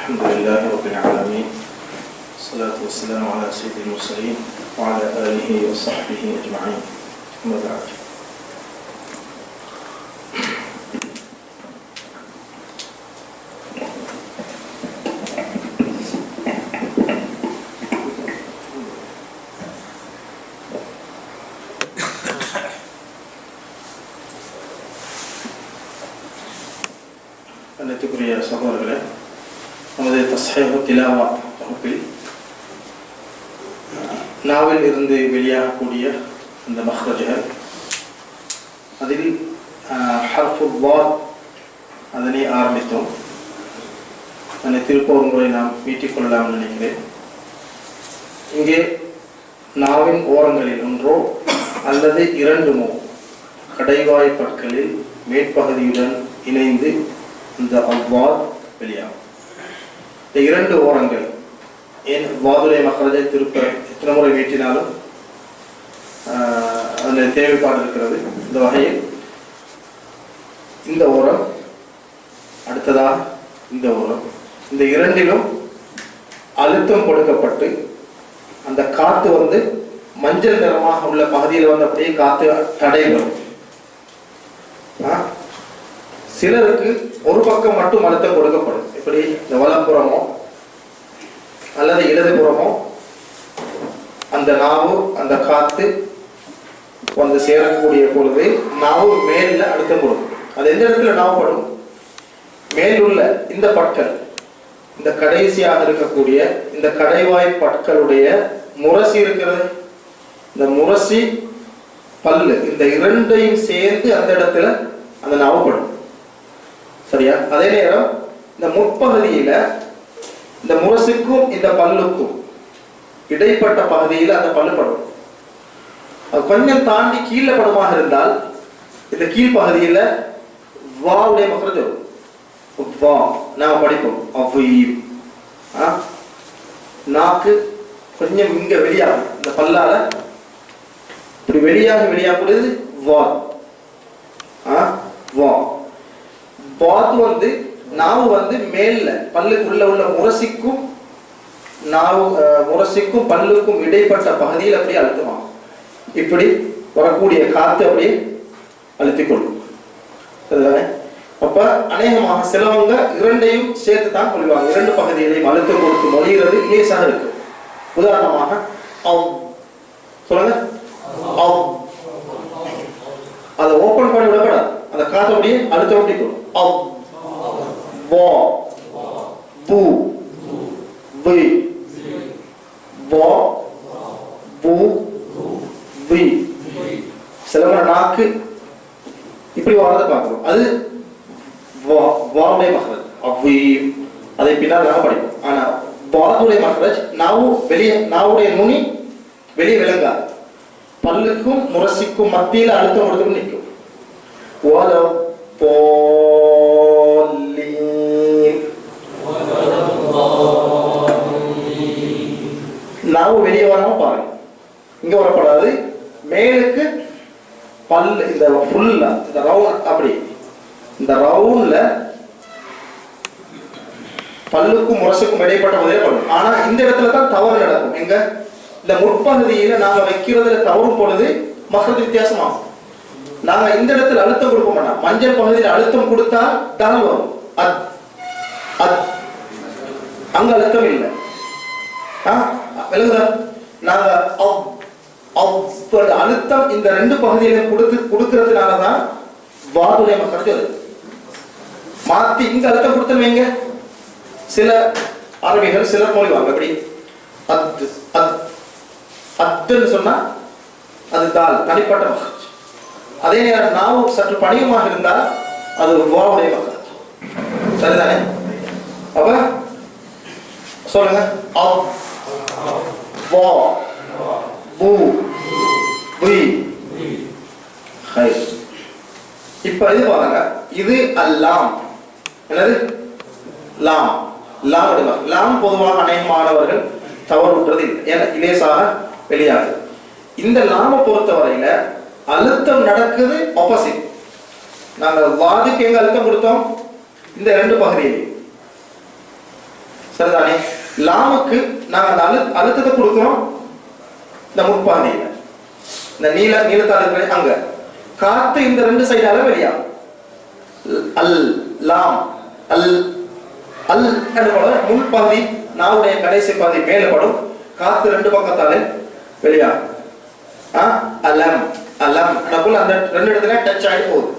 الحمد لله رب العالمين الصلاة والسلام على سيد المرسلين وعلى آله وصحبه أجمعين أما بعد அனைத்துக்குரிய சகோதரர்களே நமது தஸ்ஹேஹு திலாவா வகுப்பில் நாவில் இருந்து வெளியாகக்கூடிய இந்த மஹ்ரஜர் அதில் ஹர்ஃபுல் அதனை ஆரம்பித்தோம் அதனை திருப்ப ஒரு முறை நாம் மீட்டிக்கொள்ளலாம் நினைக்கிறேன் இங்கே நாவின் ஓரங்களில் ஒன்றோ அல்லது இரண்டுமோ கடைவாய் பற்களில் மேற்பகுதியுடன் இணைந்து இந்த அவ்வார் வெளியாகும் இந்த இரண்டு ஓரங்கள் ஏன் வாதுரை மகாராஜை திருப்ப எத்தனை முறை வீட்டினாலும் ஆஹ், அதில் தேவைப்பாடு இருக்கிறது. இந்த வகையில் இந்த ஓரம் அடுத்ததாக இந்த ஓரம். இந்த இரண்டிலும் அழுத்தம் கொடுக்கப்பட்டு அந்த காற்று வந்து மஞ்சள் நிறமாக உள்ள பகுதியில் வந்து அப்படியே காற்று தடைபடும். சிலருக்கு ஒரு பக்கம் மட்டும் அழுத்தம் கொடுக்கப்படும். இப்படி இந்த வலப்புறமோ அல்லது இடதுபுறமோ அந்த நாவு அந்த காத்து வந்து சேரக்கூடிய பொழுது நாவு மேல அழுத்தம் கொடுக்கும். அது எந்த இடத்துல நாவப்படும் மேலுள்ள மேல் உள்ள இந்த பற்கள் இந்த கடைசியாக இருக்கக்கூடிய இந்த கடைவாய் பற்களுடைய முரசி இருக்கிறது. இந்த முரசி பல்லு இந்த இரண்டையும் சேர்ந்து அந்த இடத்துல அந்த நாவப்படும் சரியா? அதே நேரம் இந்த முற்பகுதியில இந்த முரசுக்கும் இந்த பல்லுக்கும் இடைப்பட்ட பகுதியில் அந்த பல்லு படும். அது கொஞ்சம் தாண்டி கீழே படமாக இருந்தால் இந்த கீழ்ப்பகுதியில வாவுடைய மக்கள் வா நாம் படிப்போம். அவ்வீம். ஆ? நாக்கு கொஞ்சம் இங்க வெளியாகும். இந்த பல்லால இப்படி வெளியாக வெளியாகக்கூடியது வா. ஆ? வா. பாத் வந்து நாவு வந்து மேல்ல பல்லுக்குள்ள உள்ள முரசிக்கும் நாவு முரசிக்கும் பல்லுக்கும் இடைப்பட்ட பகுதியில் அப்படியே அழுத்துவாங்க இப்படி வரக்கூடிய காத்து அப்படியே அழுத்திக் கொள்ளும் அப்ப அநேகமாக சிலவங்க இரண்டையும் சேர்த்து தான் கொள்வாங்க. இரண்டு பகுதிகளையும் அழுத்தம் கொடுத்து மொழிகிறது லேசாக இருக்கு. உதாரணமாக அவ் சொல்லுங்க. அவ் அதை ஓபன் பண்ணி விடக்கூடாது. அந்த காத்து அப்படியே அழுத்தம் ஒட்டிக்கணும் அவ் во, бу, ви, во, бу, ви. சிலவன நாக்கு இப்படி வரதை பார்க்கிறோம் அது வாவுடைய மகரஜ் அவ்வி அதை பின்னால் நாங்கள் படிப்போம் ஆனால் வாதுடைய மகரஜ் நாவு வெளியே நாவுடைய நுனி வெளியே விளங்காது பல்லுக்கும் முரசிக்கும் மத்தியில் அழுத்தம் கொடுத்து நிற்கும் ஓலோ போ நாவு வெளியே வராம பாருங்க. இங்க வரப்படாது மேலுக்கு பல் இந்த ஃபுல்ல இந்த ரவுண்ட் அப்படி. இந்த ரவுண்ட்ல பல்லுக்கும் முரசுக்கும் இடைப்பட்ட முதலே பண்ணும். ஆனா இந்த இடத்துல தான் தவறு நடக்கும். எங்க? இந்த முற்பகுதியில நாங்க வைக்கிறதுல தவறும் பொழுது மக்கள் வித்தியாசமாகும். நாங்க இந்த இடத்துல அழுத்தம் கொடுக்க மாட்டோம். மஞ்சள் பகுதியில் அழுத்தம் கொடுத்தா தனல் வரும். அத் அத் அங்க அழுத்தம் இல்லை. ஆ? விளங்குதா? நாங்க அழுத்தம் இந்த ரெண்டு பகுதியிலும் கொடுத்து கொடுக்கறதுனால தான் வாதுடைய மக்கள் வருது மாத்தி இந்த அழுத்தம் கொடுத்துருவீங்க சில அரபிகள் சிலர் மொழிவாங்க. எப்படி? அத்து அத் அத்துன்னு சொன்னா அது தால் தனிப்பட்ட மகராஜ். அதே நேரம் நாவும் சற்று பணியமாக இருந்தால் அது வாவுடைய மகராஜ். சரிதானே? அப்ப சொல்லுங்க. அவ் வா பூ வி இப்ப இது பாருங்க இது அல்லாம் என்னது லாம் லாம் எடுங்க லாம் பொதுவாக அநேக மாணவர்கள் தவறுன்றது இல்லை ஏன்னா இலேசாக வெளியாகுது இந்த லாம பொறுத்தவரையில அழுத்தம் நடக்குது ஆப்போசிட் நாங்கள் வாதுக்கு எங்க அழுத்தம் கொடுத்தோம் இந்த ரெண்டு பகுதியில் சரிதானே லாமுக்கு நாங்கள் அந்த அழு அழுத்தத்தை கொடுக்குறோம். இந்த முப்பாண்டியில் இந்த நீல நீளத்தால் அங்கே அங்க. காத்து இந்த ரெண்டு சைடால வெளியா. அல் லாம் அல் அல் போல முன்பகுதி நாவுடைய கடைசி பாதி மேலே படும். காத்து ரெண்டு பக்கத்தாலே வெளியா. ஆ அலம் அலம். எனக்குள்ள அந்த ரெண்டு இடத்துல டச் ஆகி போகுது.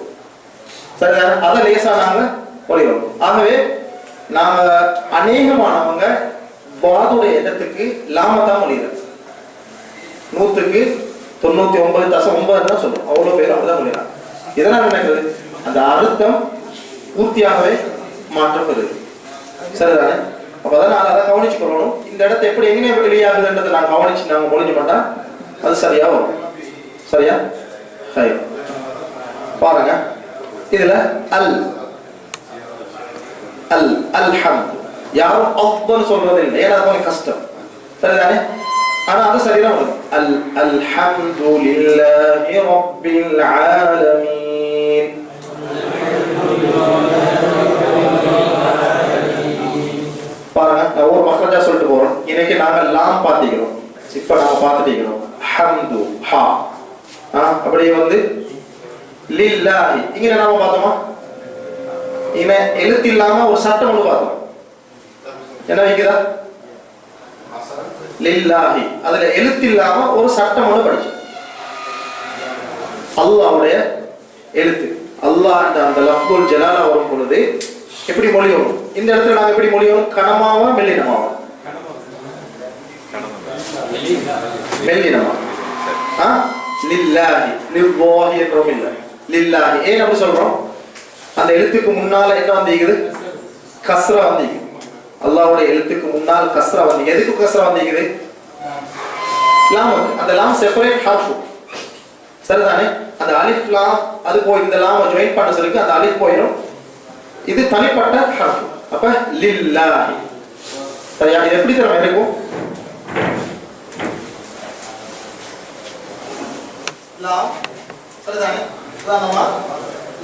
சரியா? அதை லேசா நாங்க ஒளிகிறோம் ஆகவே நாங்க அநேகமானவங்க வாதுடைய இடத்துக்கு லாம தான் ஒளிகிறோம் நூற்றுக்கு தொண்ணூத்தி ஒன்பது தசம் ஒன்பது தான் சொல்லும் அவ்வளவு பேர் அப்படிதான் சொல்லிடுறாங்க இதனால் நினைக்கிறது அந்த அர்த்தம் பூர்த்தியாகவே மாற்றம் பெறுது சரிதானே? அப்போ தான் நாங்கள் அதை கவனிச்சுக்கொள்ளணும் இந்த இடத்த எப்படி எங்கே வெளியாகுதுன்றதை நான் கவனிச்சு நாங்கள் மொழிஞ்சு மாட்டா அது சரியா வரும். சரியா? சரி. பாருங்க. இதுல அல். அல் அல்ஹம் யாரும் அப்பன்னு சொல்றது இல்லை. ஏன்னா அது கொஞ்சம் கஷ்டம். சரிதானே? ஆனா அது சரிதான் வரும். அல் அல்ஹம்துலில்லாஹி ரப்பில் ஆலமீன். பாருங்க நான் ஒரு மக்ரஜா சொல்லிட்டு போறோம். இன்னைக்கு நாங்க லாம் பாத்திக்கிறோம் இப்ப நாங்க பார்த்துட்டீங்களோம் ஹம்து ஹா. ஆ, அப்படியே வந்து லில்லாஹி. இங்க நாம பார்த்தோமா? இவன் எழுத்து இல்லாம ஒரு சட்டம் ஒன்று பார்த்தோம். என்ன வைக்கிறா லில்லாஹி. அதுல எழுத்து இல்லாம ஒரு சட்டம் ஒன்று படிச்சோம் அல்லாவுடைய எழுத்து. அல்லாஹ் அந்த லப்துல் ஜலாலா வரும் பொழுது எப்படி மொழி வரும்? இந்த இடத்துல நாங்க எப்படி மொழி வரும்? கனமாவா மெல்லினமாவா மெல்லினமா ஆ? லில்லாஹி. லில்லாஹி என்றும் இல்லை. லில்லாஹி. ஏன் அப்படி சொல்றோம்? அந்த எழுத்துக்கு முன்னால என்ன வந்திருக்குது? கஸ்ரா வந்திருக்குது. அல்லாவுடைய எழுத்துக்கு முன்னால் கஸ்ரா வந்து எதுக்கு கஸ்ரா வந்திருக்குது? லாம் அந்த லாம் செப்பரேட் ஹார்ஃப் சரிதானே? அந்த அலிஃப் லாம் அது போய் இந்த லாம ஜாயின் பண்ண சொல்லி அந்த அலிஃப் போயிடும் இது தனிப்பட்ட ஹர்ஃப் அப்ப லில்லாஹி சரியா? இது எப்படி தரம் இருக்கும்? லாம் சரிதானே? உதாரணமா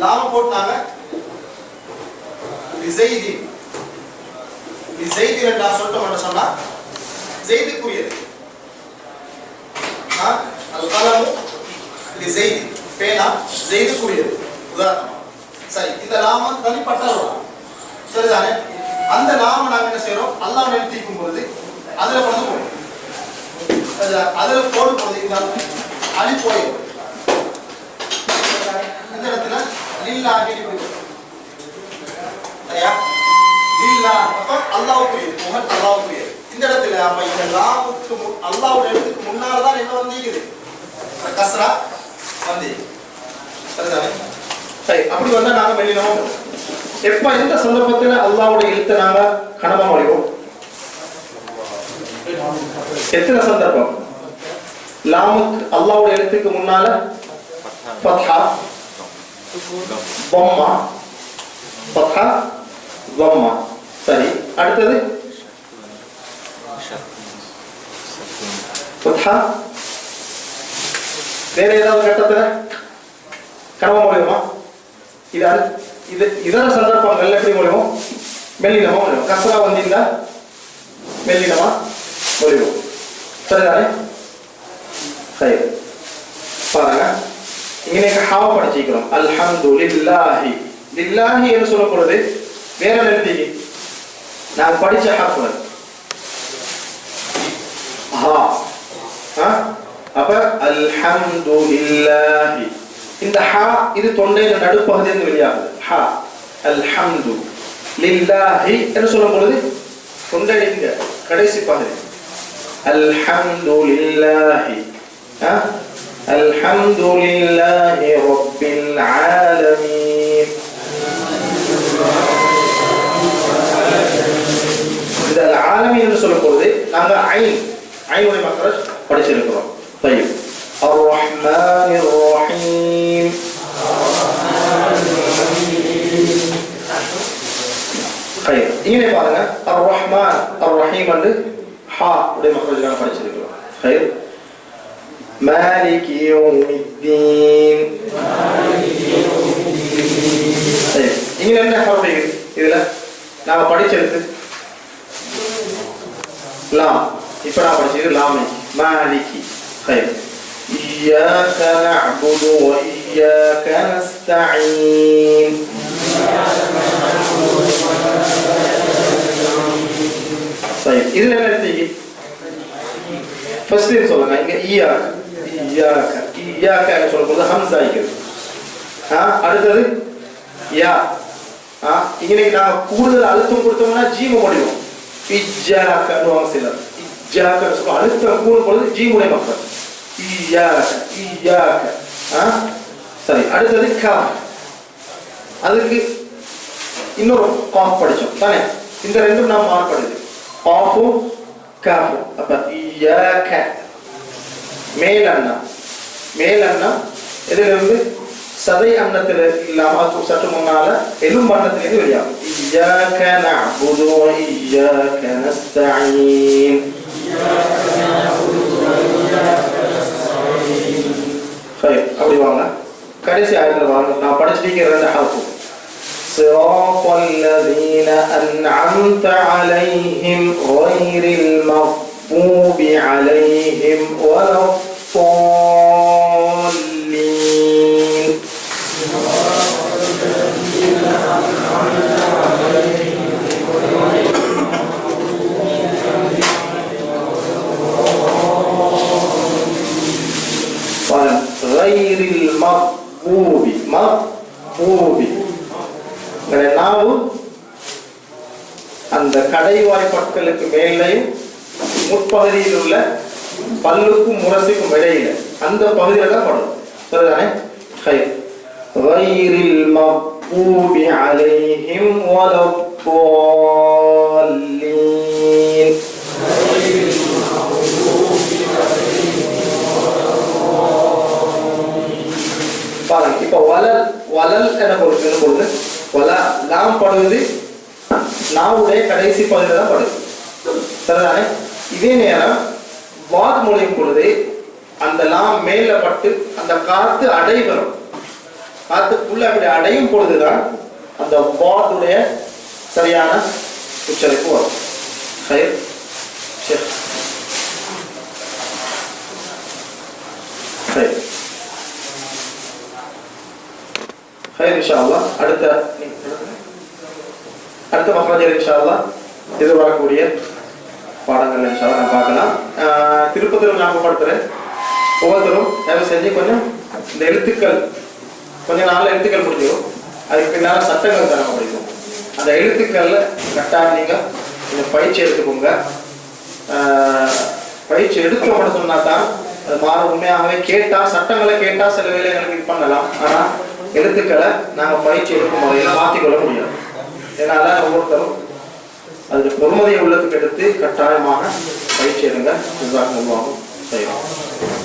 லாம போட்டாங்க. நீ லிசைதி ரெண்டா சொல்லிட்டோம் சொன்னா ஜெய்துக்குரியது அது அல் கலமு செய்தி. பேனா? ஜெய்துக்குரியது உதாரணமா. சரி இந்த நாமம் தனிப்பட்ட சரிதானே? அந்த நாம நாங்க என்ன செய்யறோம் அல்லாஹ் நிறுத்திக்கும் பொழுது அதுல கொண்டு போடும் அதுல போடும் பொழுது இந்த அழி போயிடும் இந்த இடத்துல லில்லா அடி போயிடும் லில்லா அப்ப அல்லாஹ்வுக்குரியது முகன் அல்லாஹ்வுக்குரியது இந்த இடத்துல அப்ப இந்த லாமுக்கு மு- அல்லாஹ்வுடைய முன்னால தான் என்ன வந்திருக்குது? இந்த வந்து. சரிதானே சரி அப்படி வந்தா நாங்க வெளியினமா எப்ப எந்த சந்தர்ப்பத்துல அல்லாஹ்வுடைய எழுத்தை நாங்க கனமா மொழிவோம் எத்தனை சந்தர்ப்பம்? லாமுக்கு அல்லாஹ்வுடைய எழுத்துக்கு முன்னால ஃபத்ஹா பொம்மா ஃபத்ஹா பொம்மா சரி அடுத்தது? வேற ஏதாவது கட்டத்துல? கனவா முடியுமா இது இது இதர சந்தர்ப்பங்கள் எப்படி முடியும் மெல்லினமா முடியும் கசரா வந்தீங்களா மெல்லினமா முடியும் சரிதானே? சரி. பாருங்க. இங்கே ஹாவ படிச்சிக்கிறோம் அல்ஹம்து லில்லாஹி லில்லாஹி என்று சொல்லப்படுறது வேற நிறுத்திக்கு நான் படிச்ச ஹர்ஃபு ஹா அப்ப அல்ஹம்து இல்லாஹி இந்த ஹா இது தொண்டையில நடுப்பகுதியிலிருந்து வெளியாகுது. ஹா. அல்ஹம்து லில்லாஹி என்று சொல்லும் பொழுது தொண்டையில இங்க கடைசி பகுதி. அல்ஹம்து லில்லாஹி அல்ஹம்து லில்லாஹி ரப்பில் ஆலமீன். இந்த ஆலமீன் என்று சொல்லும் பொழுது நாங்க ஐன் ஐனுடைய மக்கள் படிச்சிருக்கிறோம் طيب الرحمن الرحيم طيب இங்கே பாருங்க الرحمن الرحيم வந்து ஹா உடைய மக்கள் நாங்க படிச்சிருக்கிறோம் طيب مالك يوم الدين طيب இங்க என்ன ஹர்ஃப் இதுல நாம படிச்செடுத்து லாம் இப்போ நான் படிச்சது லாமே மாலிகி خير إياك نعبد وإياك نستعين طيب இதுல என்ன எடுத்தீங்க ஃபர்ஸ்ட் லைன் சொல்லுங்க இங்க ஈயாக் ஈயாக் ஈயாக் என்ன சொல்லும்போது ஹம்சா இருக்குது ஆ அடுத்தது யா ஆ இன்னைக்கு நாம கூடுதல் அழுத்தம் கொடுத்தோம்னா ஜீம முடியும் இஜாக்கன்னு வாங்க செய்யலாம் இஜ்ஜாக்க சொல்லுவோம் அழுத்தம் கூடும் பொழுது ஜி முடிய மக்கள் ஈயாக்க ஈயாக்க ஆ சரி அடுத்தது கா அதுக்கு இன்னொரு காஃப் படிச்சோம் தானே இந்த ரெண்டும் நாம் மாறுபடுது காஃபும் காஃபும் அப்ப இயாக்க மேல் அண்ணம் மேல் அண்ணம் இதுல இருந்து சதை அன்னத்துல இல்லாம சற்று முன்னால எலும்பு அன்னத்திலிருந்து வெளியாகும் இய்யாக்க நஅபுது வ இய்யாக்க நஸ்தஈன் சரி அப்படி வாங்க கடைசி ஆயத்தில் வாங்க நான் படிச்சிட்டீங்க ரெண்டு ஹாஃபு صراط الذين أنعمت عليهم غير المغضوب عليهم ولا அந்த கடைவாய் பற்களுக்கு மேலேயும் முற்பகுதியில் உள்ள பல்லுக்கும் முரசுக்கும் இடையில அந்த பகுதியில தான் படும் சரிதானே ஹை غير المغضوب عليهم ولا الضالين பாருங்க இப்ப வலல் வலல் என பொறுத்து பொழுது வல லாம் படுவது நாவுடைய கடைசி பகுதியில் தான் படுது சரிதானே இதே நேரம் வாத் மொழியும் பொழுது அந்த லாம் மேல பட்டு அந்த காத்து அடை வரும் காத்துக்குள்ள அப்படி அடையும் பொழுதுதான் அந்த வாத்துடைய சரியான உச்சரிப்பு வரும் خير شيخ خير خير ان شاء الله அடுத்த அடுத்த மக்ராஜர் இன்ஷால்லா இது வரக்கூடிய பாடங்கள் இன்ஷால்லா நான் பார்க்கலாம். ஆஹ் திருப்பதியில் ஒவ்வொருத்தரும் தயவு செஞ்சு கொஞ்சம் இந்த எழுத்துக்கள் கொஞ்சம் நாள் எழுத்துக்கள் முடிஞ்சிடும். அதுக்கு பின்னால் சட்டங்கள் தர முடியும் அந்த எழுத்துக்களில் கரெக்டாக நீங்கள் கொஞ்சம் பயிற்சி எடுத்துக்கோங்க. பயிற்சி எடுக்க மட்டும் சொன்னா தான் அது மாற உண்மையாகவே கேட்டால் சட்டங்களை கேட்டால் சில வேலைகளுக்கு இது பண்ணலாம். ஆனால் எழுத்துக்களை நாங்கள் பயிற்சி எடுக்கும் முறையில் மாற்றிக்கொள்ள முடியாது. ஏன்னா ஒவ்வொருத்தரும் அதில் பொறுமதியை உள்ளத்துக்கு எடுத்து கட்டாயமாக பயிற்சி எடுங்க இதுதான் செய்யலாம்